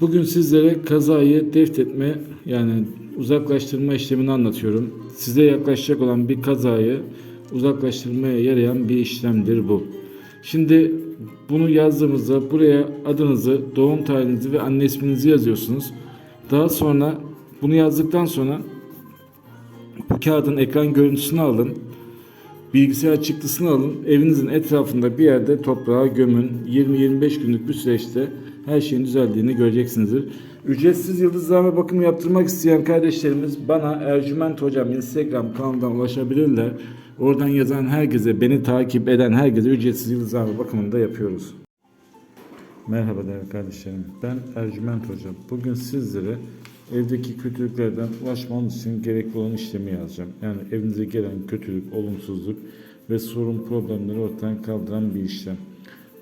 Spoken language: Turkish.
Bugün sizlere kazayı deftetme yani uzaklaştırma işlemini anlatıyorum. Size yaklaşacak olan bir kazayı uzaklaştırmaya yarayan bir işlemdir bu. Şimdi bunu yazdığımızda buraya adınızı, doğum tarihinizi ve anne isminizi yazıyorsunuz. Daha sonra bunu yazdıktan sonra bu kağıdın ekran görüntüsünü alın. Bilgisayar çıktısını alın. Evinizin etrafında bir yerde toprağa gömün. 20-25 günlük bir süreçte her şeyin düzeldiğini göreceksinizdir. Ücretsiz yıldızlama bakım yaptırmak isteyen kardeşlerimiz bana Ercüment Hocam Instagram kanalından ulaşabilirler. Oradan yazan herkese, beni takip eden herkese ücretsiz yıldızlama bakımını da yapıyoruz. Merhaba değerli kardeşlerim. Ben Ercüment Hocam. Bugün sizlere evdeki kötülüklerden ulaşmanız için gerekli olan işlemi yazacağım. Yani evinize gelen kötülük, olumsuzluk ve sorun problemleri ortadan kaldıran bir işlem.